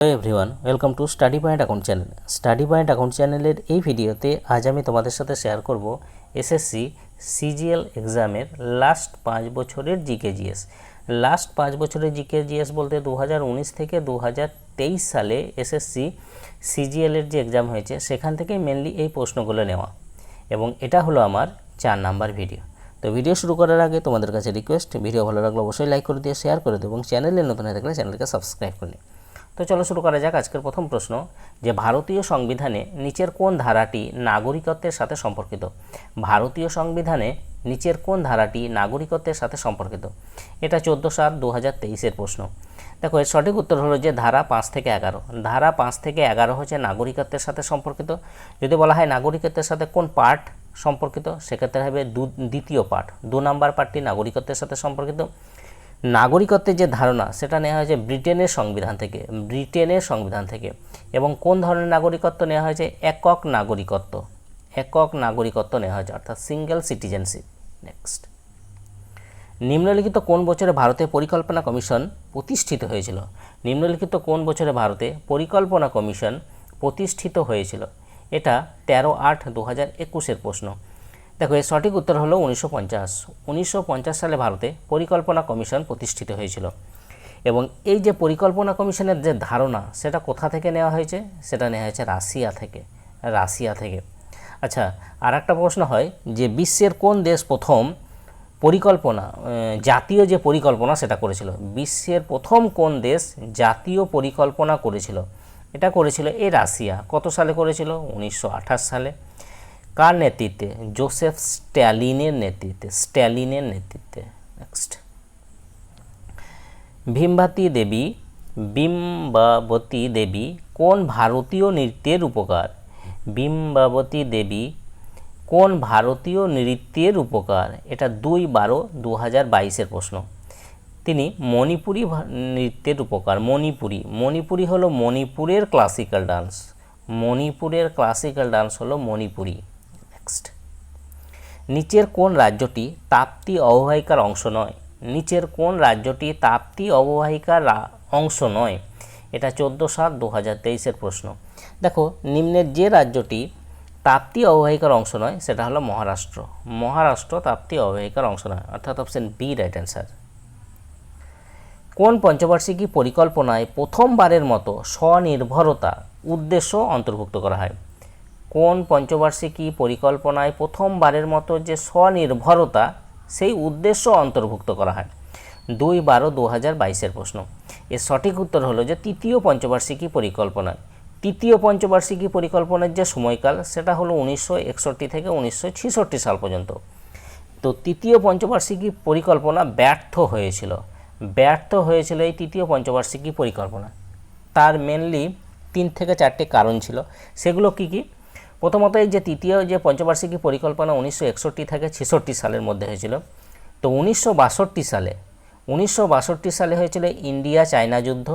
Hello everyone welcome to study point account channel study point account চ্যানেলের এই ভিডিওতে আজ আমি তোমাদের সাথে শেয়ার করব এসএসসি সিজিএল এক্সামের লাস্ট পাঁচ বছরের জিকেজিএস লাস্ট পাঁচ বছরের জিকে জিএস বলতে দু হাজার উনিশ থেকে দু হাজার তেইশ সালে এসএসসি সিজিএলের যে এক্সাম হয়েছে, সেখান থেকে মেনলি এই প্রশ্নগুলো নেওয়া। এবং এটা হলো আমার চার নাম্বার ভিডিও তো ভিডিও শুরু করার আগে তোমাদের কাছে রিকোয়েস্ট ভিডিও ভালো লাগলে অবশ্যই লাইক করে দিয়ে শেয়ার করে দেবো এবং চ্যানেলে নতুন হয়ে থাকলে চ্যানেলকে সাবস্ক্রাইব করে নিই তো চলো শুরু করা যাক আজকের প্রথম প্রশ্ন, যে ভারতীয় সংবিধানে নিচের কোন ধারাটি নাগরিকত্বের সাথে সম্পর্কিত? ভারতীয় সংবিধানে নিচের কোন ধারাটি নাগরিকত্বের সাথে সম্পর্কিত? এটা চোদ্দ সাত দু হাজার তেইশের প্রশ্ন। দেখো, এর সঠিক উত্তর হলো যে ধারা পাঁচ থেকে এগারো। ধারা পাঁচ থেকে এগারো হচ্ছে নাগরিকত্বের সাথে সম্পর্কিত। যদি বলা হয় নাগরিকত্বের সাথে কোন পার্ট সম্পর্কিত, সেক্ষেত্রে হবে দ্বিতীয় পার্ট। দু নাম্বার পার্টটি নাগরিকত্বের সাথে সম্পর্কিত। নাগরিকত্বের যে ধারণা, সেটা নেওয়া হয়েছে ব্রিটেনের সংবিধান থেকে, ব্রিটেনের সংবিধান থেকে। এবং কোন ধরনের নাগরিকত্ব নেওয়া হয়েছে? একক নাগরিকত্ব। একক নাগরিকত্ব নেওয়া হয়েছে, অর্থাৎ সিঙ্গেল সিটিজেনশিপ নেক্সট নিম্নলিখিত কোন বছরে ভারতে পরিকল্পনা কমিশন প্রতিষ্ঠিত হয়েছিল? নিম্নলিখিত কোন বছরে ভারতে পরিকল্পনা কমিশন প্রতিষ্ঠিত হয়েছিল? এটা তেরো আট দু হাজার একুশের প্রশ্ন। দেখো, এর সঠিক উত্তর হলো উনিশশো পঞ্চাশ। সালে ভারতে পরিকল্পনা কমিশন প্রতিষ্ঠিত হয়েছিল। এবং এই যে পরিকল্পনা কমিশনের যে ধারণা, সেটা কোথা থেকে নেওয়া হয়েছে? সেটা নেওয়া হয়েছে রাশিয়া থেকে রাশিয়া থেকে। আচ্ছা আর একটা প্রশ্ন হয় যে, বিশ্বের কোন দেশ প্রথম পরিকল্পনা জাতীয় যে পরিকল্পনা, সেটা করেছিল? বিশ্বের প্রথম কোন দেশ জাতীয় পরিকল্পনা করেছিল? এটা করেছিল এ রাশিয়া। কত সালে করেছিল? উনিশশো আঠাশ সালে। কার নেতৃত্বে? জোসেফ স্ট্যালিনের নেতৃত্বে। স্ট্যালিনের নেতৃত্বে। নেক্সট ভীমভাতী দেবী বিম্বাবতী দেবী, কোন ভারতীয় নৃত্যের উপকার? বিম্বাবতী দেবী, কোন ভারতীয় নৃত্যের উপকার? এটা দুই বারো দু হাজার বাইশের প্রশ্ন। তিনি মণিপুরি নৃত্যের উপকার। মণিপুরি। মণিপুরি হলো মণিপুরের ক্লাসিক্যাল ডান্স মণিপুরের ক্লাসিক্যাল ডান্স হলো মণিপুরি। নিচের কোন রাজ্যটি তাপ্তি অববাহিকার অংশ নয়? নিচের কোন রাজ্যটি তাপ্তি অববাহিকার অংশ নয়? এটা চোদ্দ সাত দু হাজার তেইশের প্রশ্ন। দেখো, নিম্নের যে রাজ্যটি তাপ্তি অববাহিকার অংশ নয়, সেটা হলো মহারাষ্ট্র। মহারাষ্ট্র তাপ্তি অববাহিকার অংশ নয়, অর্থাৎ অপশন বি রাইট অ্যান্সার কোন পঞ্চবার্ষিকী পরিকল্পনায় প্রথমবারের মতো স্বনির্ভরতা উদ্দেশ্য অন্তর্ভুক্ত করা হয়? কোন পঞ্চবার্ষিকী পরিকল্পনায় প্রথমবারের মতো যে স্বনির্ভরতা, সেই উদ্দেশ্য অন্তর্ভুক্ত করা হয়? দুই বারো দু হাজার বাইশের প্রশ্ন। এর সঠিক উত্তর হলো যে তৃতীয় পঞ্চবার্ষিকী পরিকল্পনায়। তৃতীয় পঞ্চবার্ষিকী পরিকল্পনার যে সময়কাল, সেটা হলো উনিশশো একষট্টি থেকে উনিশশো ছেষট্টি সাল পর্যন্ত। তো তৃতীয় পঞ্চবার্ষিকী পরিকল্পনা ব্যর্থ হয়েছিল। ব্যর্থ হয়েছিল এই তৃতীয় পঞ্চবার্ষিকী পরিকল্পনা। তার মেনলি তিন থেকে চারটে কারণ ছিল। সেগুলো কি কি? প্রথমত এই যে তৃতীয় যে পঞ্চবার্ষিকী পরিকল্পনা উনিশশো একষট্টি থেকে ছেষট্টি সালের মধ্যে হয়েছিল, তো উনিশশো বাষট্টি সালে, উনিশশো বাষট্টি সালে হয়েছিল ইন্ডিয়া চায়না যুদ্ধ।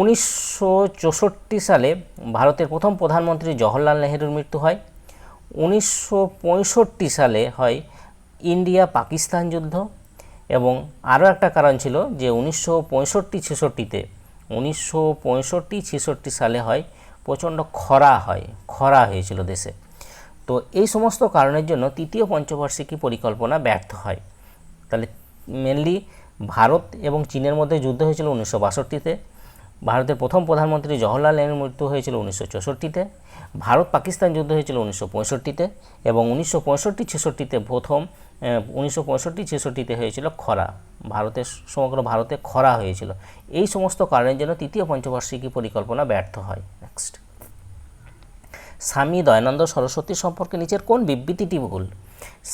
উনিশশো চৌষট্টি সালে ভারতের প্রথম প্রধানমন্ত্রী জওহরলাল নেহেরুর মৃত্যু হয়। উনিশশো পঁয়ষট্টি সালে হয় ইন্ডিয়া পাকিস্তান যুদ্ধ এবং আরও একটা কারণ ছিল যে উনিশশো পঁয়ষট্টি ছেষট্টিতে, উনিশশো পঁয়ষট্টি ছেষট্টি সালে হয় প্রচণ্ড খরা হয়, খরা হয়েছিল দেশে। তো এই সমস্ত কারণের জন্য তৃতীয় পঞ্চবার্ষিকী পরিকল্পনা ব্যর্থ হয়। তাহলে মেনলি ভারত এবং চীনের মধ্যে যুদ্ধ হয়েছিল উনিশশো বাষট্টিতে। ভারতের প্রথম প্রধানমন্ত্রী জওহরলাল নেহরুর মৃত্যু হয়েছিল উনিশশো চৌষট্টিতে। ভারত পাকিস্তান যুদ্ধ হয়েছিল উনিশশো পঁয়ষট্টিতে এবং উনিশশো পঁয়ষট্টি ছেষট্টিতে প্রথম উনিশশো পঁয়ষট্টি, ছেষট্টিতে হয়েছিল খরা। ভারতের সমগ্র ভারতে খরা হয়েছিল। এই সমস্ত কারণের জন্য তৃতীয় পঞ্চবার্ষিকী পরিকল্পনা ব্যর্থ হয়। নেক্সট স্বামী দয়ানন্দ সরস্বতী সম্পর্কে নিচের কোন বিবৃতিটি ভুল?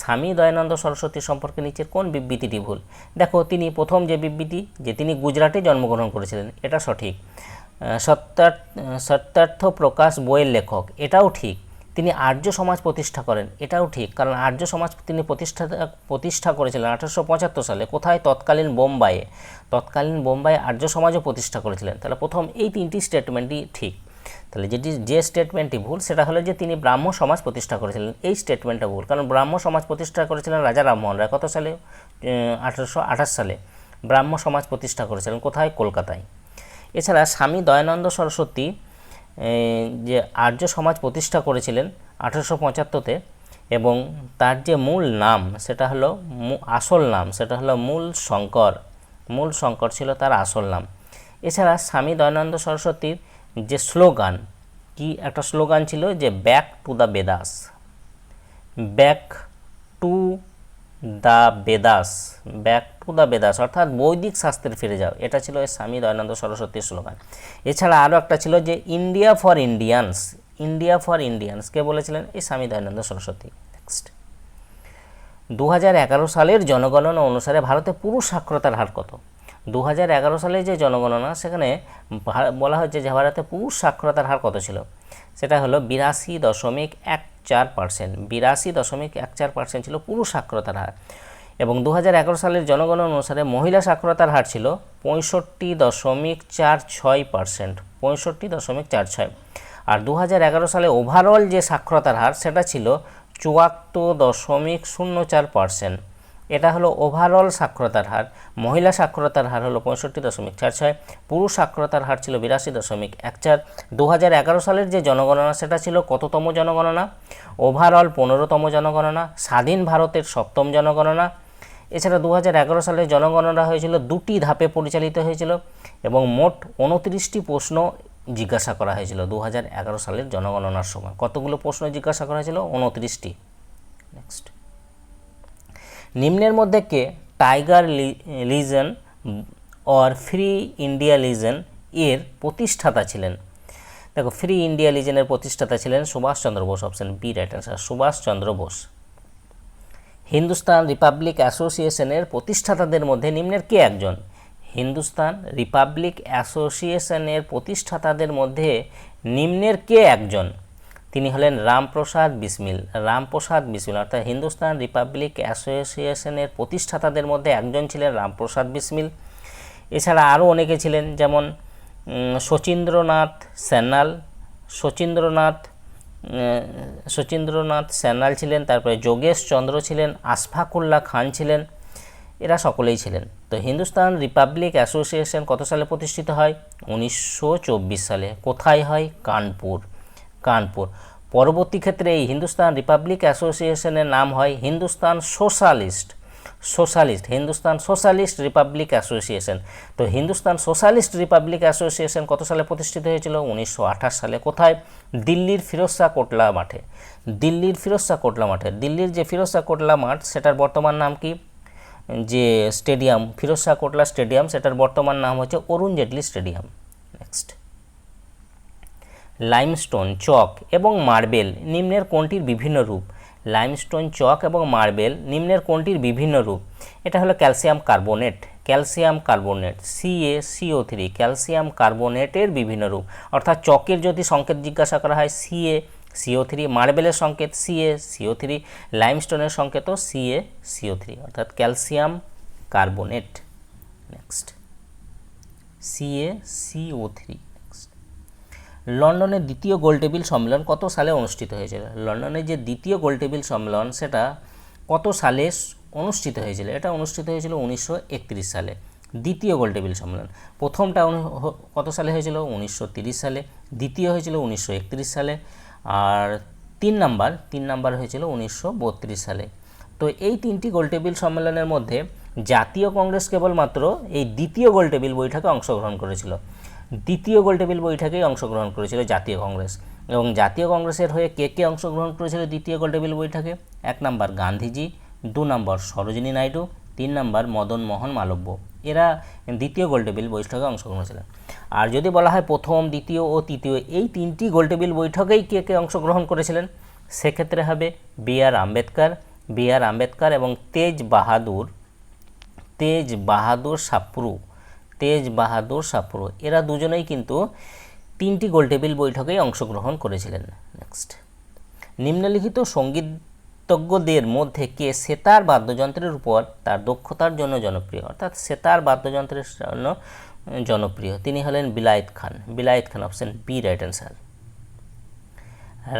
স্বামী দয়ানন্দ সরস্বতী সম্পর্কে নিচের কোন বিবৃতিটি ভুল? দেখো, তিনি প্রথম যে বিবৃতি, যে তিনি গুজরাটে জন্মগ্রহণ করেছিলেন, এটা সঠিক। সত্যার্থ প্রকাশ বইয়ের লেখক, এটাও ঠিক। তিনি আর্য সমাজ প্রতিষ্ঠা করেন, এটাও ঠিক। কারণ আর্য সমাজ তিনি প্রতিষ্ঠা প্রতিষ্ঠা করেছিলেন আঠারোশো পঁচাত্তর সালে। কোথায়? তৎকালীন বোম্বাইয়ে। তৎকালীন বোম্বাইয়ে আর্য সমাজও প্রতিষ্ঠা করেছিলেন। তাহলে প্রথম এই তিনটি স্টেটমেন্টই ঠিক। তাহলে যেটি, যে স্টেটমেন্টটি ভুল, সেটা হলো যে তিনি ব্রাহ্ম সমাজ প্রতিষ্ঠা করেছিলেন। এই স্টেটমেন্টটা ভুল। কারণ ব্রাহ্ম সমাজ প্রতিষ্ঠা করেছিলেন রাজা রামমোহন রায়। কত সালে? আঠারোশো আঠাশ সালে। ব্রাহ্ম সমাজ প্রতিষ্ঠা করেছিলেন কোথায়? কলকাতায়। এছাড়া স্বামী দয়ানন্দ সরস্বতী যে আর্য সমাজ প্রতিষ্ঠা করেছিলেন আঠেরোশো পঁচাত্তরতে এবং তার যে মূল নাম সেটা হলো আসল নাম, সেটা হলো মূল শঙ্কর। মূল শঙ্কর ছিল তার আসল নাম। এছাড়া স্বামী দয়ানন্দ সরস্বতীর যে স্লোগান, কি একটা স্লোগান ছিল যে, back to the Vedas. Back to the Vedas back to the Vedas, অর্থাৎ বৈদিক শাস্ত্রে ফিরে যাও। এটা ছিল স্বামী দয়ানন্দ সরস্বতীর স্লোগান। এছাড়া আরও একটা ছিল যে India for Indians India for Indians কে বলেছিলেন? এই স্বামী দয়ানন্দ সরস্বতী। নেক্সট দু হাজার এগারো সালের জনগণনা অনুসারে ভারতে পুরুষ সাক্ষরতার হার কত? দু সালে যে জনগণনা, সেখানে বলা হয়েছে যে ভারতে পুরুষ সাক্ষরতার হার কত ছিল? সেটা হলো বিরাশি দশমিক এক চার পার্সেন্ট, বিরাশি দশমিক এক চার পার্সেন্ট ছিল পুরুষ সাক্ষরতার হার এবং দু হাজার এগারো সালের জনগণনা অনুসারে মহিলা সাক্ষরতার হার ছিল পঁয়ষট্টি দশমিক চার ছয় পার্সেন্ট, পঁয়ষট্টি দশমিক চার ছয়। আর দু হাজার এগারো সালে ওভারঅল যে সাক্ষরতার হার, সেটা ছিল চুয়াত্তর দশমিক শূন্য চার পার্সেন্ট। এটা হলো ওভারঅল সাক্ষরতার হার। মহিলা সাক্ষরতার হার হলো পঁয়ষট্টি দশমিক চার ছয়, পুরুষ সাক্ষরতার হার ছিল বিরাশি দশমিক এক চার। দু সালের যে জনগণনা, সেটা ছিল কততম জনগণনা? ওভারঅল পনেরোতম জনগণনা, স্বাধীন ভারতের সপ্তম জনগণনা। এছাড়া দু হাজার এগারো সালের জনগণনা হয়েছিল, দুটি ধাপে পরিচালিত হয়েছিল এবং মোট উনত্রিশটি প্রশ্ন জিজ্ঞাসা করা হয়েছিল দু হাজার এগারো সালের জনগণনার সময়। কতগুলো প্রশ্ন জিজ্ঞাসা করা হয়েছিল? উনত্রিশটি। নেক্সট নিম্নের মধ্যে কে? Tiger legion or free India legion এর প্রতিষ্ঠাতা ছিলেন। দেখো ফ্রি ইন্ডিয়া লিজেনের প্রতিষ্ঠাতা ছিলেন Subhashchandra Bose option B right answer Subhashchandra Bose. Hindustan republic অ্যাসোসিয়েশনের প্রতিষ্ঠাতাদের মধ্যে নিম্নের কে একজন? হিন্দুস্তান রিপাবলিক অ্যাসোসিয়েশনের প্রতিষ্ঠাতাদের মধ্যে নিম্নের কে একজন? তিনি হলেন রামপ্রসাদ বিসমিল। রামপ্রসাদ বিসমিল অর্থাৎ হিন্দুস্তান রিপাবলিক অ্যাসোসিয়েশনের প্রতিষ্ঠাতাদের মধ্যে একজন ছিলেন রামপ্রসাদ বিসমিল। এছাড়া আরও অনেকে ছিলেন, যেমন শচীন্দ্রনাথ সান্যাল শচীন্দ্রনাথ শচীন্দ্রনাথ সান্যাল ছিলেন, তারপরে যোগেশ চন্দ্র ছিলেন আশফাকুল্লাহ খান ছিলেন, এরা সকলেই ছিলেন। তো হিন্দুস্তান রিপাবলিক অ্যাসোসিয়েশন কত সালে প্রতিষ্ঠিত হয়? উনিশশো চব্বিশ সালে। কোথায় হয়? কানপুর। কানপুর। পরবর্তী ক্ষেত্রে এই হিন্দুস্তান রিপাবলিক অ্যাসোসিয়েশনের নাম হয় Hindustan socialist. Socialist, Hindustan socialist republic association. তো হিন্দুস্তান সোশ্যালিস্ট রিপাবলিক অ্যাসোসিয়েশন কত সালে প্রতিষ্ঠিত হয়েছিল? উনিশশো আঠাশ সালে। কোথায়? দিল্লির ফিরোজ কোটলা মাঠে। দিল্লির ফিরোজ কোটলা মাঠে। দিল্লির যে ফিরোজ কোটলা মাঠ, সেটার বর্তমান নাম কি? যে স্টেডিয়াম ফিরোজ কোটলা স্টেডিয়াম, সেটার বর্তমান নাম হচ্ছে Arun Jaitley stadium. Next limestone, chalk এবং মার্বেল নিম্নের কোনটির বিভিন্ন রূপ? লাইমস্টোন, চক এবং মার্বেল নিম্নের কোনটির বিভিন্ন রূপ? এটা হলো calcium carbonate. Calcium carbonate CA CO three calcium কার্বোনেটের বিভিন্ন রূপ। অর্থাৎ চকের যদি সংকেত জিজ্ঞাসা করা হয় সিএ সিও থ্রি মার্বেলের সংকেত সিএ সিও থ্রি লাইমস্টোনের সংকেতও সিএ সিও থ্রি অর্থাৎ calcium carbonate. Next CA CO three লন্ডনের দ্বিতীয় গোলটেবিল সম্মেলন কত সালে অনুষ্ঠিত হয়েছিল? লন্ডনের যে দ্বিতীয় গোলটেবিল সম্মেলন, সেটা কত সালে অনুষ্ঠিত হয়েছিল? এটা অনুষ্ঠিত হয়েছিল উনিশশো একত্রিশ সালে, দ্বিতীয় গোলটেবিল সম্মেলন। প্রথমটা কত সালে হয়েছিল? উনিশশো সালে, দ্বিতীয় হয়েছিল উনিশশো একত্রিশ সালে, আর তিন নাম্বার তিন নাম্বার হয়েছিল উনিশশো বত্রিশ সালে। তো এই তিনটি গোলটেবিল সম্মেলনের মধ্যে জাতীয় কংগ্রেস কেবলমাত্র এই দ্বিতীয় গোলটেবিল বৈঠকে অংশগ্রহণ করেছিল। দ্বিতীয় গোলটেবিল বৈঠকেই অংশগ্রহণ করেছিল জাতীয় কংগ্রেস। এবং জাতীয় কংগ্রেসের হয়ে কে কে অংশগ্রহণ করেছিল দ্বিতীয় গোলটেবিল বৈঠকে? এক নম্বর গান্ধীজি, দু নম্বর সরোজিনী নাইডু, তিন নম্বর মদন মোহন মালব্য। এরা দ্বিতীয় গোলটেবিল বৈঠকে অংশগ্রহণ করেছিলেন। আর যদি বলা হয় প্রথম, দ্বিতীয় ও তৃতীয়, এই তিনটি গোলটেবিল বৈঠকেই কে কে অংশগ্রহণ করেছিলেন? সেক্ষেত্রে হবে B R Ambedkar, B R Ambedkar এবং তেজ বাহাদুর তেজ বাহাদুর সাপ্রু। তেজ, বাহাদুর সাপ্রু এরা দুজনেই কিন্তু তিনটি গোলটেবিল বৈঠকেই অংশগ্রহণ করেছিলেন। নেক্সট নিম্নলিখিত সঙ্গীতজ্ঞদের মধ্যে কে? সেতার বাদ্যযন্ত্রের উপর তার দক্ষতার জন্য জনপ্রিয়। অর্থাৎ সেতার বাদ্যযন্ত্রের জন্য জনপ্রিয়। তিনি হলেন Vilayat Khan. Vilayat Khan option B right answer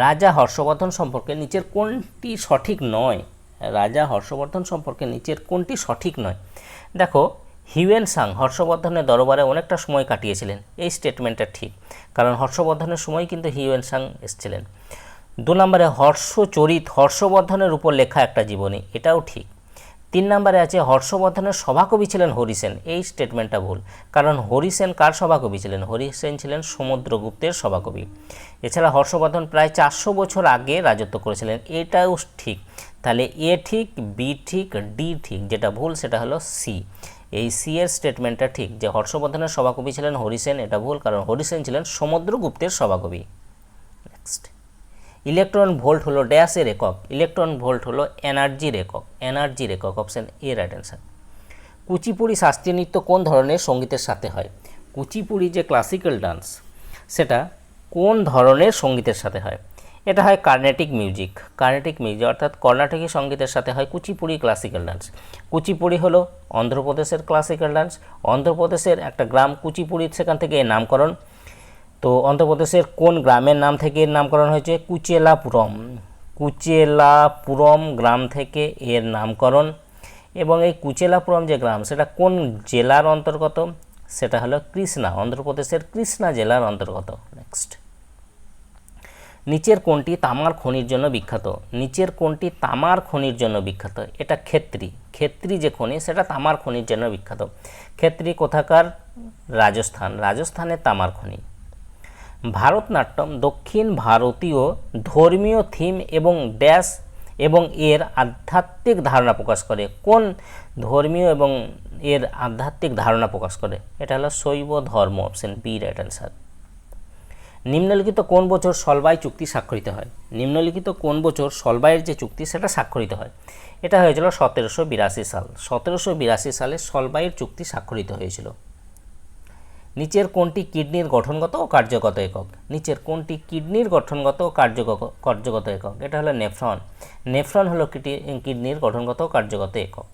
Raja Harshavardhan সম্পর্কে নিচের কোনটি সঠিক নয়? রাজা হর্ষবর্ধন সম্পর্কে নিচের কোনটি সঠিক নয়? দেখো হিউয়েন সাং হর্ষবর্ধনের দরবারে অনেকটা সময় কাটিয়েছিলেন, এই স্টেটমেন্টটা ঠিক, কারণ হর্ষবর্ধনের সময় কিন্তু হিউয়েন সাং এসেছিলেন। দু নম্বরে, হর্ষচরিত, হর্ষবর্ধনের উপর লেখা একটা জীবনী, এটাও ঠিক। তিন নম্বরে আছে, হর্ষবর্ধনের সভাকবি ছিলেন হরিসেন এই স্টেটমেন্টটা ভুল, কারণ হরিসেন কার সভাকবি ছিলেন? হরিসেন ছিলেন সমুদ্রগুপ্তের সভাকবি। এছাড়া হর্ষবর্ধন প্রায় চারশো বছর আগে রাজত্ব করেছিলেন, এটাও ঠিক। তাহলে এ ঠিক, বি ঠিক, ডি ঠিক, যেটা ভুল সেটা হলো সি। এই সি এর স্টেটমেন্টটা ঠিক যে হর্ষবর্ধনের সভাকবি ছিলেন হরিসেন, এটা ভুল কারণ হরিসেন ছিলেন সমুদ্রগুপ্তের সভাকবি। নেক্সট ইলেকট্রন ভোল্ট হলো ড্যাশের একক ইলেকট্রন ভোল্ট হলো এনার্জির একক এনার্জির একক option A right answer Kuchipudi শাস্ত্রীয় নৃত্য কোন ধরনের সঙ্গীতের সাথে হয়? কুচিপুড়ি যে ক্লাসিক্যাল ডান্স সেটা কোন ধরনের সঙ্গীতের সাথে হয়? এটা হয় কার্নেটিক মিউজিক। কার্নেটিক মিউজিক অর্থাৎ কর্ণাটকী সঙ্গীতের সাথে হয় কুচিপুড়ি ক্লাসিক্যাল ডান্স। কুচিপুড়ি হলো অন্ধ্রপ্রদেশের ক্লাসিক্যাল ডান্স। অন্ধ্রপ্রদেশের একটা গ্রাম কুচিপুড়ি, সেখান থেকে এর নামকরণ। তো অন্ধ্রপ্রদেশের কোন গ্রামের নাম থেকে এর নামকরণ হয়েছে? কুচেলাপুরম। কুচেলাপুরম গ্রাম থেকে এর নামকরণ। এবং এই কুচেলাপুরম যে গ্রাম, সেটা কোন জেলার অন্তর্গত? সেটা হলো কৃষ্ণা। অন্ধ্রপ্রদেশের কৃষ্ণা জেলার অন্তর্গত। নেক্সট নিচের কোনটি তামার খনির জন্য বিখ্যাত? নিচের কোনটি তামার খনির জন্য বিখ্যাত? এটা ক্ষেত্রী। ক্ষেত্রী যে খনি, সেটা তামার খনির জন্য বিখ্যাত। ক্ষেত্রী কোথাকার? রাজস্থান। রাজস্থানের তামার খনি। ভারতনাট্যম, দক্ষিণ ভারতীয় ধর্মীয় থিম এবং ড্যাশ এবং এর আধ্যাত্মিক ধারণা প্রকাশ করে। কোন ধর্মীয় এবং এর আধ্যাত্মিক ধারণা প্রকাশ করে? এটা হলো শৈব ধর্ম অপশন বি রাইট অ্যান্সার নিম্নলিখিত কোন বছর সলবাই চুক্তি স্বাক্ষরিত হয়? নিম্নলিখিত কোন বছর সলবাইয়ের যে চুক্তি, সেটা স্বাক্ষরিত হয়। এটা হয়েছিল সতেরোশো বিরাশি সাল। সতেরোশো বিরাশি সালে সলবাইয়ের চুক্তি স্বাক্ষরিত হয়েছিল। নিচের কোনটি কিডনির গঠনগত ও কার্যগত একক? নিচের কোনটি কিডনির গঠনগত ও কার্যগত একক? এটা হলো নেফ্রন। নেফ্রন হলো কিডনি- কিডনির গঠনগত ও কার্যগত একক।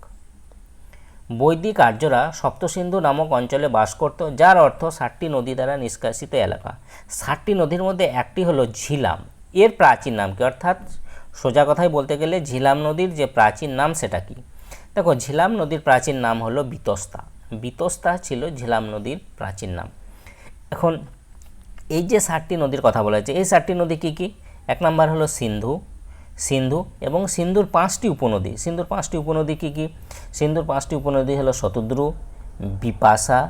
বৈদিক আর্যরা সপ্তসিন্ধু নামক অঞ্চলে বাস করত, যার অর্থ ষাটটি নদী দ্বারা নিষ্কাশিত এলাকা। ষাটটি নদীর মধ্যে একটি হলো ঝিলাম। এর প্রাচীন নাম কি? অর্থাৎ সোজা কথায় বলতে গেলে ঝিলাম নদীর যে প্রাচীন নাম সেটা কি? দেখো, ঝিলাম নদীর প্রাচীন নাম হলো বিতস্তা। বিতস্তা ছিল ঝিলাম নদীর প্রাচীন নাম। এখন এই যে ষাটটি নদীর কথা বলা হয়েছে, এই ষাটটি নদী কী কী? এক নম্বর হলো সিন্ধু সিন্ধু এবং সিন্ধুর পাঁচটি উপনদী। সিন্ধুর পাঁচটি উপনদী কী কী? সিন্ধুর পাঁচটি উপনদী হলো শতদ্রু, বিপাশা,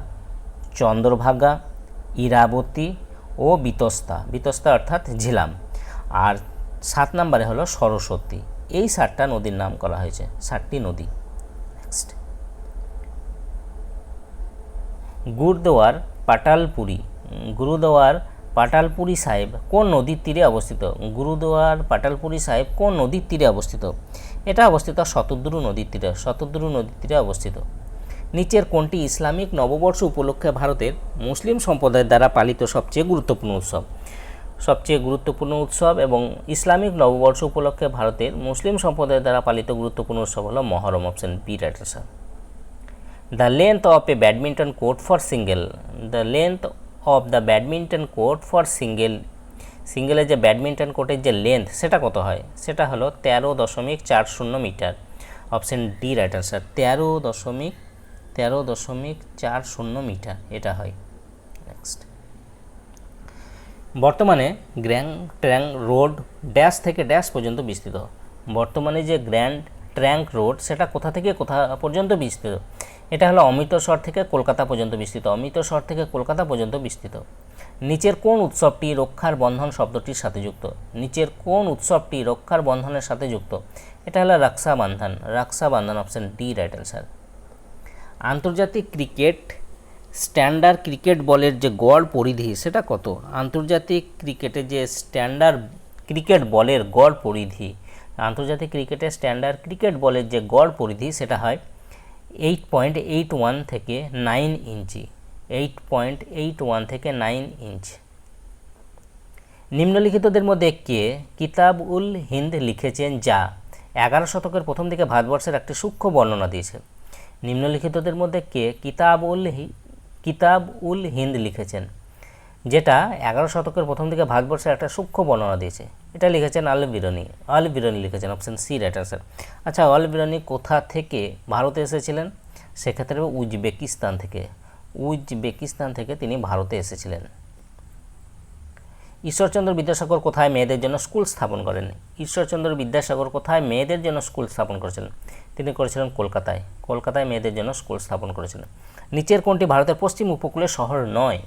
চন্দ্রভাগা, ইরাবতী ও বিতস্তা। বিতস্তা অর্থাৎ ঝিলাম। আর সাত নম্বরে হলো সরস্বতী। এই সাতটা নদীর নাম করা হয়েছে। ষাটটি নদী। নেক্সট গুরুদুয়ার, পাটালপুরি। গুরুদুয়ার পাটালপুরি সাহেব কোন নদীর তীরে অবস্থিত? গুরুদুয়ার পাটালপুরি সাহেব কোন নদীর তীরে অবস্থিত? এটা অবস্থিত শতদ্রু নদীর তীরে, শতদ্রু নদীর তীরে অবস্থিত। নিচের কোনটি ইসলামিক নববর্ষ উপলক্ষে ভারতের মুসলিম সম্প্রদায়ের দ্বারা পালিত সবচেয়ে গুরুত্বপূর্ণ উৎসব? সবচেয়ে গুরুত্বপূর্ণ উৎসব এবং ইসলামিক নববর্ষ উপলক্ষে ভারতের মুসলিম সম্প্রদায়ের দ্বারা পালিত গুরুত্বপূর্ণ উৎসব হলো Muharram option B right the length of a badminton court for single. The length of the badminton court for single সিঙ্গেলের যে ব্যাডমিন্টন কোর্টের যে লেন্থ সেটা কত হয়? সেটা হলো তেরো দশমিক চার শূন্য metre. Option D right answer তেরো দশমিক তেরো দশমিক চার শূন্য মিটার, এটা হয়। নেক্সট বর্তমানে গ্র্যান্ড ট্র্যাং রোড ড্যাশ থেকে ড্যাশ পর্যন্ত বিস্তৃত। বর্তমানে যে গ্র্যান্ড ট্র্যাঙ্ক রোড, সেটা কোথা থেকে কোথা পর্যন্ত বিস্তৃত? এটা হলো অমৃতসর থেকে কলকাতা পর্যন্ত বিস্তৃত। অমৃতসর থেকে কলকাতা পর্যন্ত বিস্তৃত। নিচের কোন উৎসবটি রক্ষার বন্ধন শব্দটির সাথে যুক্ত? নিচের কোন উৎসবটি রক্ষার বন্ধনের সাথে যুক্ত? এটা হলো Rakshabandhan Rakshabandhan option D right answer আন্তর্জাতিক ক্রিকেট, স্ট্যান্ডার্ড ক্রিকেট বলের যে গড় পরিধি, সেটা কত? আন্তর্জাতিক ক্রিকেটে যে স্ট্যান্ডার্ড ক্রিকেট বলের গড় পরিধি আন্তর্জাতিক ক্রিকেটে স্ট্যান্ডার্ড ক্রিকেট বলের যে গড় পরিধি সেটা হয় এইট পয়েন্ট এইট ওয়ান থেকে nine inch. Eight point eight one থেকে নাইন ইঞ্চ। নিম্নলিখিতদের মধ্যে কে? কিতাব উল হিন্দ লিখেছেন যা এগারো শতকের প্রথম দিকে ভারতবর্ষের একটি সূক্ষ্ম বর্ণনা দিয়েছে। নিম্নলিখিতদের মধ্যে কে? কিতাব উল কিতাব উল হিন্দ লিখেছেন। যেটা এগারো শতকের প্রথম দিকে ভারতবর্ষের একটা সূক্ষ্ম বর্ণনা দিয়েছে। এটা লিখেছেন আল বিরনি। আল বিরনি লিখেছেন অপশন সি রাইট আনসার আচ্ছা অল বিরনি কোথা থেকে ভারতে এসেছিলেন? সেক্ষেত্রে উজবেকিস্তান থেকে। উজবেকিস্তান থেকে তিনি ভারতে এসেছিলেন। ঈশ্বরচন্দ্র বিদ্যাসাগর কোথায় মেয়েদের জন্য স্কুল স্থাপন করেন? ঈশ্বরচন্দ্র বিদ্যাসাগর কোথায় মেয়েদের জন্য স্কুল স্থাপন করেছিলেন? তিনি করেছিলেন কলকাতায়। কলকাতায় মেয়েদের জন্য স্কুল স্থাপন করেছিলেন। নিচের কোনটি ভারতের পশ্চিম উপকূলের শহর নয়?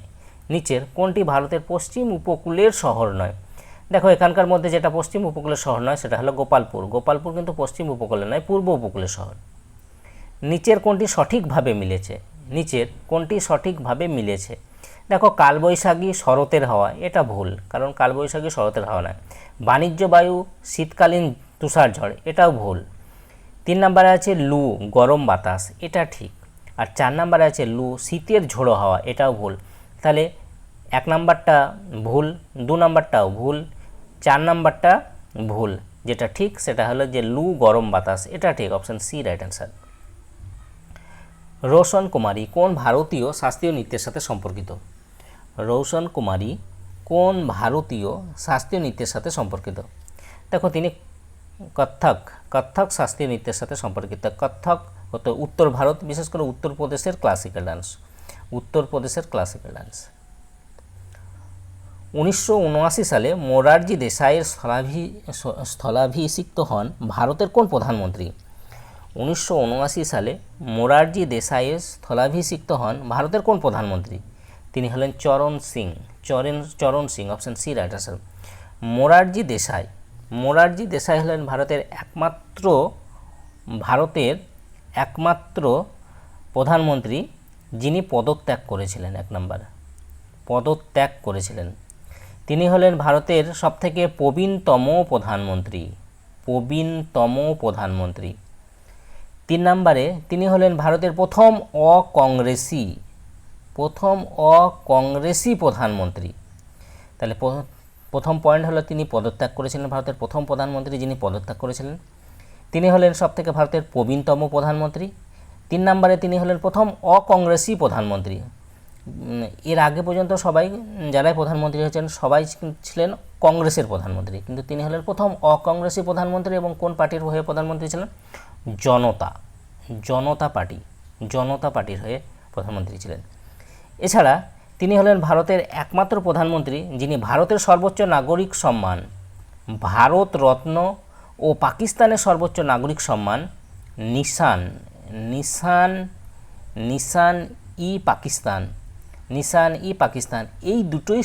নিচের কোনটি ভারতের পশ্চিম উপকূলের শহর নয়? দেখো, এখানকার মধ্যে যেটা পশ্চিম উপকূলের শহর নয়, সেটা হলো গোপালপুর। গোপালপুর কিন্তু পশ্চিম উপকূলে নয়, পূর্ব উপকূলের শহর। নিচের কোনটি সঠিকভাবে মিলেছে? নিচের কোনটি সঠিকভাবে মিলেছে? দেখো, কালবৈশাখী শরতের হাওয়া, এটা ভুল, কারণ কালবৈশাখী শরতের হাওয়া নয়। বাণিজ্য বায়ু, শীতকালীন তুষার ঝড়, এটাও ভুল। তিন নম্বরে আছে লু, গরম বাতাস, এটা ঠিক। আর চার নম্বরে আছে লু, শীতের ঝোড়ো হাওয়া, এটাও ভুল। তাহলে এক নাম্বারটা ভুল, দু নাম্বারটাও ভুল, চার নাম্বারটা ভুল। যেটা ঠিক সেটা হলো যে লু গরম বাতাস, এটা ঠিক option C right answer Roshan Kumari কোন ভারতীয় শাস্ত্রীয় নৃত্যের সাথে সম্পর্কিত? রোশন কুমারী কোন ভারতীয় শাস্ত্রীয় নৃত্যের সাথে সম্পর্কিত? দেখো, তিনি কত্থক কত্থক শাস্ত্রীয় নৃত্যের সাথে সম্পর্কিত। কত্থক হতো উত্তর ভারত, বিশেষ করে উত্তরপ্রদেশের ক্লাসিক্যাল ডান্স উত্তরপ্রদেশের ক্লাসিক্যাল ডান্স উনিশশো উনআশি সালে মোরারজি দেশাইয়ের স্থলাভি, স্থলাভিষিক্ত হন ভারতের কোন প্রধানমন্ত্রী? উনিশশো উনআশি সালে মোরারজি দেশাইয়ের স্থলাভিষিক্ত হন ভারতের কোন প্রধানমন্ত্রী? তিনি হলেন Charan Singh Charan Charan Singh option C right answer Morarji Desai Morarji Desai হলেন ভারতের একমাত্র ভারতের একমাত্র প্রধানমন্ত্রী যিনি পদত্যাগ করেছিলেন, এক নম্বর। পদত্যাগ করেছিলেন। তিনি হলেন ভারতের সবথেকে প্রবীণতম প্রধানমন্ত্রী। প্রবীণতম প্রধানমন্ত্রী। তিন নম্বরে তিনি হলেন ভারতের প্রথম অকংগ্রেসি। প্রথম অকংগ্রেসি প্রধানমন্ত্রী। তাহলে প্রথম পয়েন্ট হলো তিনি পদত্যাগ করেছিলেন ভারতের প্রথম প্রধানমন্ত্রী যিনি পদত্যাগ করেছিলেন। তিনি হলেন সবথেকে ভারতের প্রবীণতম প্রধানমন্ত্রী। তিন নম্বরে তিনি হলেন প্রথম অকংগ্রেসি প্রধানমন্ত্রী। এর আগে পর্যন্ত সবাই, যারাই প্রধানমন্ত্রী হয়েছেন, সবাই ছিলেন কংগ্রেসের প্রধানমন্ত্রী। কিন্তু তিনি হলেন প্রথম অকংগ্রেসি প্রধানমন্ত্রী এবং কোন পার্টির হয়ে প্রধানমন্ত্রী ছিলেন? জনতা। জনতা পার্টি। জনতা পার্টির হয়ে প্রধানমন্ত্রী ছিলেন। এছাড়া তিনি হলেন ভারতের একমাত্র প্রধানমন্ত্রী, যিনি ভারতের সর্বোচ্চ নাগরিক সম্মান, ভারত রত্ন ও পাকিস্তানের সর্বোচ্চ নাগরিক সম্মান, নিশান। নিশান নিশান ই পাকিস্তান নিশান ই পাকিস্তান, এই দুটোই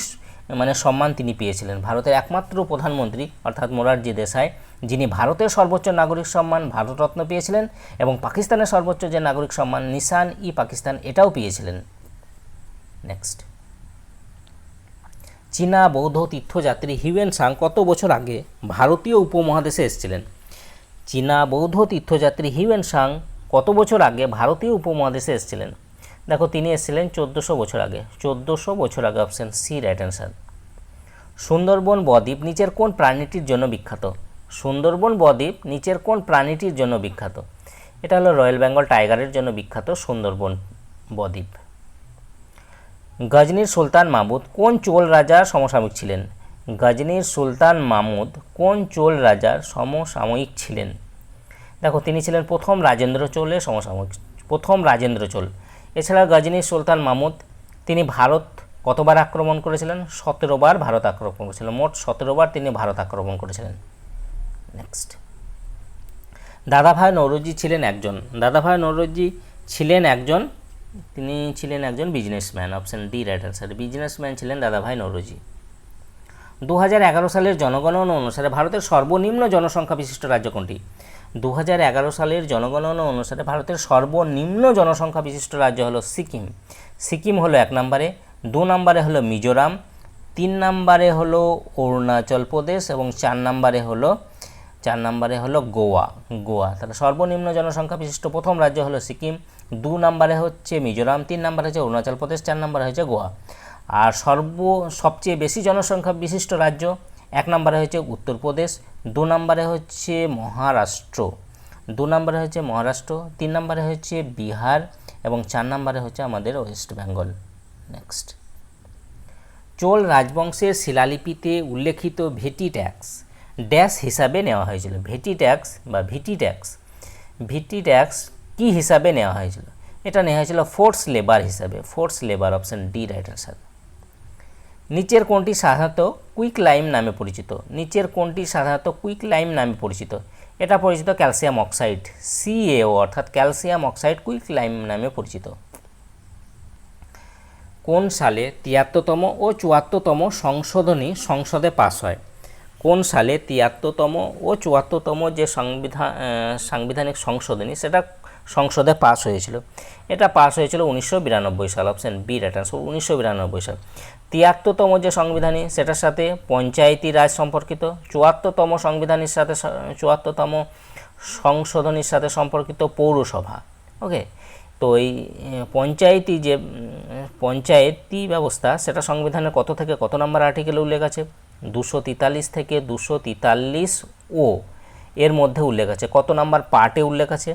মানে সম্মান তিনি পেয়েছিলেন। ভারতের একমাত্র প্রধানমন্ত্রী অর্থাৎ মোরারজি দেশাই, যিনি ভারতের সর্বোচ্চ নাগরিক সম্মান ভারতরত্ন পেয়েছিলেন এবং পাকিস্তানের সর্বোচ্চ যে নাগরিক সম্মান নিশান ই পাকিস্তান, এটাও পেয়েছিলেন। নেক্সট। চীনা বৌদ্ধ তীর্থযাত্রী হিউয়েন সাং কত বছর আগে ভারতীয় উপমহাদেশে এসেছিলেন? চীনা বৌদ্ধ তীর্থযাত্রী হিউয়েন সাং কত বছর আগে ভারতীয় উপমহাদেশে এসেছিলেন? দেখো, তিনি এসেছিলেন চোদ্দোশো বছর আগে। চোদ্দোশো বছর আগে option C right answer Sundarban বদ্বীপ নিচের কোন প্রাণীটির জন্য বিখ্যাত? সুন্দরবন বদ্বীপ নিচের কোন প্রাণীটির জন্য বিখ্যাত? এটা হলো রয়্যাল বেঙ্গল টাইগারের জন্য বিখ্যাত সুন্দরবন বদ্বীপ। গজনীর সুলতান মাহমুদ কোন চোল রাজার সমসাময়িক ছিলেন? গজনীর সুলতান মাহমুদ কোন চোল রাজার সমসাময়িক ছিলেন? দেখো, তিনি ছিলেন প্রথম রাজেন্দ্র চোলের সমসাময়িক, প্রথম রাজেন্দ্র চোল। এছাড়া গজনীর সুলতান মাহমুদ তিনি ভারত কতবার আক্রমণ করেছিলেন? সতেরো বার ভারত আক্রমণ করেছিলেন। মোট সতেরো বার তিনি ভারত আক্রমণ করেছিলেন। নেক্সট দাদাভাই নৌরজি ছিলেন একজন। দাদাভাই নৌরজি ছিলেন একজন, তিনি ছিলেন একজন businessman option D right answer businessman ছিলেন দাদাভাই নৌরজি। দু হাজার এগারো সালের জনগণনা অনুসারে ভারতের সর্বনিম্ন জনসংখ্যা বিশিষ্ট রাজ্য কোনটি? দু হাজার এগারো সালের জনগণনা অনুসারে ভারতের সর্বনিম্ন জনসংখ্যা বিশিষ্ট রাজ্য হলো সিকিম। সিকিম হলো এক নম্বরে, দু নম্বরে হলো মিজোরাম, তিন নম্বরে হলো অরুণাচল প্রদেশ এবং চার নম্বরে হলো, চার নম্বরে হলো গোয়া গোয়া। তাহলে সর্বনিম্ন জনসংখ্যা বিশিষ্ট প্রথম রাজ্য হলো সিকিম, দু নম্বরে হচ্ছে মিজোরাম, তিন নম্বরে হচ্ছে অরুণাচল প্রদেশ, চার নম্বরে হচ্ছে গোয়া। আর সর্ব, সবচেয়ে বেশি জনসংখ্যা বিশিষ্ট রাজ্য এক নম্বরে হচ্ছে উত্তরপ্রদেশ, দু নম্বরে হচ্ছে মহারাষ্ট্র। দু নম্বরে হচ্ছে মহারাষ্ট্র, তিন নম্বরে হচ্ছে বিহার এবং চার নম্বরে হচ্ছে আমাদের ওয়েস্ট বেঙ্গল। নেক্সট। চোল রাজবংশের শিলালিপিতে উল্লেখিত ভেটি ট্যাক্স, ড্যাশ হিসাবে নেওয়া হয়েছিল। ভেটি ট্যাক্স বা ভিটি ট্যাক্স ভিটি ট্যাক্স কী হিসাবে নেওয়া হয়েছিল? এটা নেওয়া হয়েছিল ফোর্স লেবার হিসাবে, force labour option D right answer নিচের কোনটি সাধারণত কুইক লাইম নামে পরিচিত। নিচের কোনটি সাধারণত কুইক লাইম নামে পরিচিত। এটা পরিচিত calcium oxide C A O অর্থাৎ ক্যালসিয়াম অক্সাইড কুইক লাইম নামে পরিচিত। কোন সালে তিয়াত্তরতম ও চুয়াত্তরতম সংশোধনী সংসদে পাস হয়? কোন সালে তিয়াত্তরতম ও চুয়াত্তরতম যে সংবিধান সাংবিধানিক সংশোধনী, সেটা সংসদে পাস হয়েছিল। এটা পাস হয়েছিল উনিশশো বিরানব্বই সাল, অপশন বি আনসার উনিশশো বিরানব্বই সাল। তিয়াত্তরতম যে সংবিধানী, সেটার সাথে পঞ্চায়েতি রাজ সম্পর্কিত, চুয়াত্তরতম সংবিধানের সাথে চুয়াত্তরতম সংশোধনীর সাথে সম্পর্কিত পৌরসভা, ওকে? তো এই পঞ্চায়েতি যে পঞ্চায়েতি ব্যবস্থা, সেটা সংবিধানের কত থেকে কত নম্বর আর্টিকেলে উল্লেখ আছে? দুশো তেতাল্লিশ থেকে দুশো তেতাল্লিশ ও এর মধ্যে উল্লেখ আছে। কত নাম্বার পার্টে উল্লেখ আছে?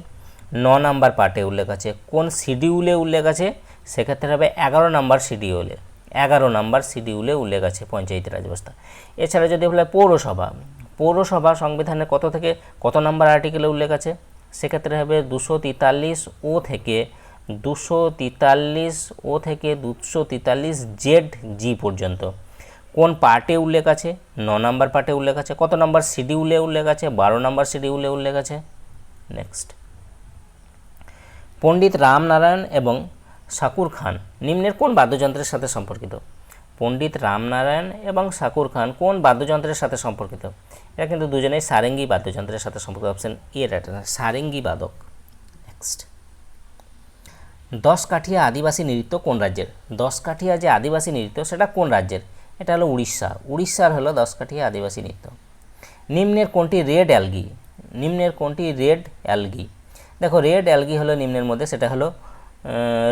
ন নাম্বার পার্টে উল্লেখ আছে। কোন শিডিউলে উল্লেখ আছে? সেক্ষেত্রে হবে এগারো নাম্বার শিডিউলে এগারো নাম্বার শিডিউলে উল্লেখ আছে পঞ্চায়েতি রাজ ব্যবস্থা। এছাড়া যদি বলে পৌরসভা পৌরসভা সংবিধানের কত থেকে কত নাম্বার আর্টিকেলে উল্লেখ আছে? সেক্ষেত্রে হবে দুশো তেতাল্লিশ ও থেকে দুশো তেতাল্লিশ ও থেকে দুশো তেতাল্লিশ জেড জি পর্যন্ত। কোন পার্টে উল্লেখ আছে? ন নাম্বার পার্টে উল্লেখ আছে। কত নাম্বার শিডিউলে উল্লেখ আছে? বারো নাম্বার শিডিউলে উল্লেখ আছে। নেক্সট। পণ্ডিত রামনারায়ণ এবং শাকুর খান। নিম্নের কোন বাদ্যযন্ত্রের সাথে সম্পর্কিত? পণ্ডিত রামনারায়ণ এবং শাকুর খান কোন বাদ্যযন্ত্রের সাথে সম্পর্কিত? এরা কিন্তু দুজনেই সারেঙ্গি বাদ্যযন্ত্রের সাথে সম্পর্কিত। অপশন এ রাইট সারেঙ্গি বাদক। নেক্সট দশ কাঠিয়া আদিবাসী নৃত্য কোন রাজ্যের? দশ কাঠিয়া যে আদিবাসী নৃত্য, সেটা কোন রাজ্যের? এটা হলো উড়িষ্যা। উড়িষ্যার হলো দশ কাঠিয়া আদিবাসী নৃত্য। নিম্নের কোনটি রেড অ্যালগি নিম্নের কোনটি রেড অ্যালগি দেখো রেড অ্যালগি হলো নিম্নের মধ্যে, সেটা হলো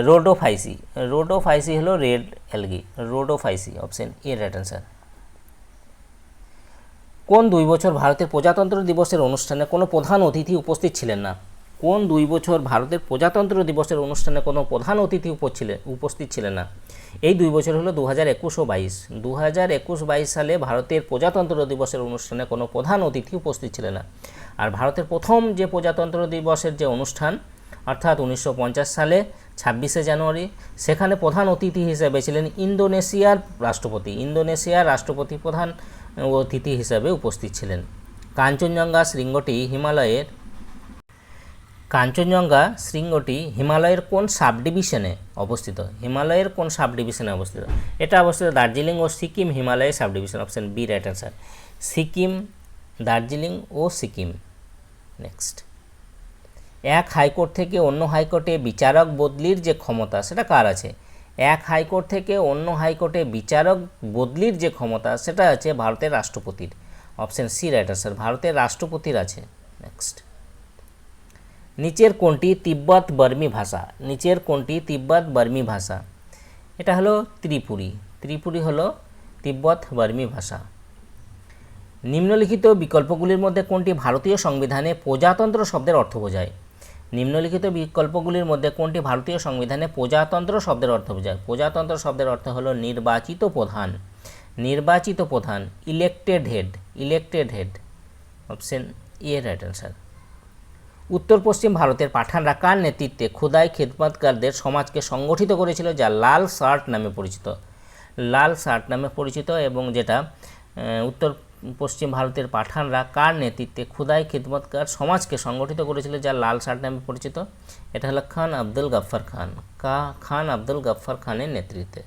রোডোফাইসি রোডোফাইসি হলো red algae, rhodophyceae, option A right answer. কোন দুই বছর ভারতের প্রজাতন্ত্র দিবসের অনুষ্ঠানে কোনো প্রধান অতিথি উপস্থিত ছিলেন না? কোন দুই বছর ভারতের প্রজাতন্ত্র দিবসের অনুষ্ঠানে কোনো প্রধান অতিথি উপছিলেন উপস্থিত ছিলেন না? এই দুই বছর হলো দু হাজার একুশ ও বাইশ। দু হাজার একুশ বাইশ সালে ভারতের প্রজাতন্ত্র দিবসের অনুষ্ঠানে কোনো প্রধান অতিথি উপস্থিত ছিলেন না। আর ভারতের প্রথম যে প্রজাতন্ত্র দিবসের যে অনুষ্ঠান, অর্থাৎ উনিশশো পঞ্চাশ সালে ছাব্বিশে জানুয়ারি, সেখানে প্রধান অতিথি হিসেবে ছিলেন ইন্দোনেশিয়ার রাষ্ট্রপতি। ইন্দোনেশিয়ার রাষ্ট্রপতি প্রধান অতিথি হিসেবে উপস্থিত ছিলেন। কাঞ্চনজঙ্ঘা শৃঙ্গটি হিমালয়ের, কাঞ্চনজঙ্ঘা শৃঙ্গটি হিমালয়ের কোন সাব ডিভিশনে অবস্থিত? হিমালয়ের কোন সাব ডিভিশনে অবস্থিত? এটা অবস্থিত দার্জিলিং ও সিকিম হিমালয়ের sub division option B, right answer. Sikkim, Darjeeling ও সিকিম। নেক্সট। এক হাইকোর্ট থেকে অন্য হাইকোর্টে বিচারক বদলির যে ক্ষমতা, সেটা কার আছে? এক হাইকোর্ট থেকে অন্য হাইকোর্টে বিচারক বদলির যে ক্ষমতা, সেটা আছে ভারতের রাষ্ট্রপতির। অপশন সি রাইট স্যার, ভারতের রাষ্ট্রপতির আছে। নেক্সট নিচের কোনটি তিব্বত বর্মী ভাষা? নিচের কোনটি তিব্বত বর্মী ভাষা? এটা হলো ত্রিপুরী। ত্রিপুরী হলো তিব্বত বর্মী ভাষা। নিম্নলিখিত বিকল্পগুলির মধ্যে কোনটি ভারতীয় সংবিধানে প্রজাতন্ত্র শব্দের অর্থ বোঝায়? নিম্নলিখিত বিকল্পগুলির মধ্যে কোনটি ভারতীয় সংবিধানে প্রজাতন্ত্র শব্দের অর্থ বোঝায়? প্রজাতন্ত্র শব্দের অর্থ হলো নির্বাচিত প্রধান। নির্বাচিত প্রধান elected head elected head option A right answer উত্তর পশ্চিম ভারতের পাঠানরা কার নেতৃত্বে খোদাই খেদমতকারদের সমাজকে সংগঠিত করেছিল যা লাল শার্ট নামে পরিচিত? লাল শার্ট নামে পরিচিত এবং যেটা উত্তর পশ্চিম ভারতের পাঠানরা কার নেতৃত্বে খুদাই খিদমতকার সমাজকে সংগঠিত করেছিল যা লাল শার্ট নামে পরিচিত? এটা হলো খান আব্দুল গাফফার খান। কা খান আব্দুল গাফফার খানের নেতৃত্বে।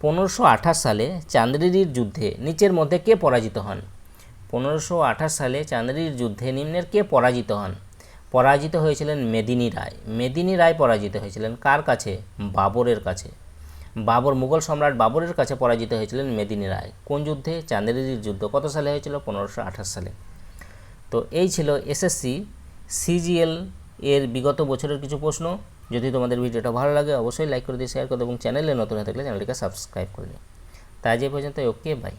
পনেরোশো আঠাশ সালে চান্দ্রিরির যুদ্ধে নিচের মধ্যে কে পরাজিত হন? পনেরোশো আঠাশ সালে চান্দ্রির যুদ্ধে নিম্নের কে পরাজিত হন? পরাজিত হয়েছিলেন মেদিনী রায় মেদিনী রায় পরাজিত হয়েছিলেন কার কাছে? বাবরের কাছে। বাবর মুঘল সম্রাট বাবরের কাছে পরাজিত হয়েছিলেন মেদিনী রায়। কোন যুদ্ধে? চান্দ্রিরির যুদ্ধ কত সালে হয়েছিল? পনেরোশো আঠাশ সালে। তো এই ছিল এসএসসি সিজিএল এর বিগত বছরের কিছু প্রশ্ন। যদি তোমাদের ভিডিওটা ভালো লাগে, অবশ্যই লাইক করে দিয়ে শেয়ার করো এবং চ্যানেলে নতুন হয়ে থাকলে চ্যানেলটিকে সাবস্ক্রাইব করে নিও। তাই যে পর্যন্ত ওকে বাই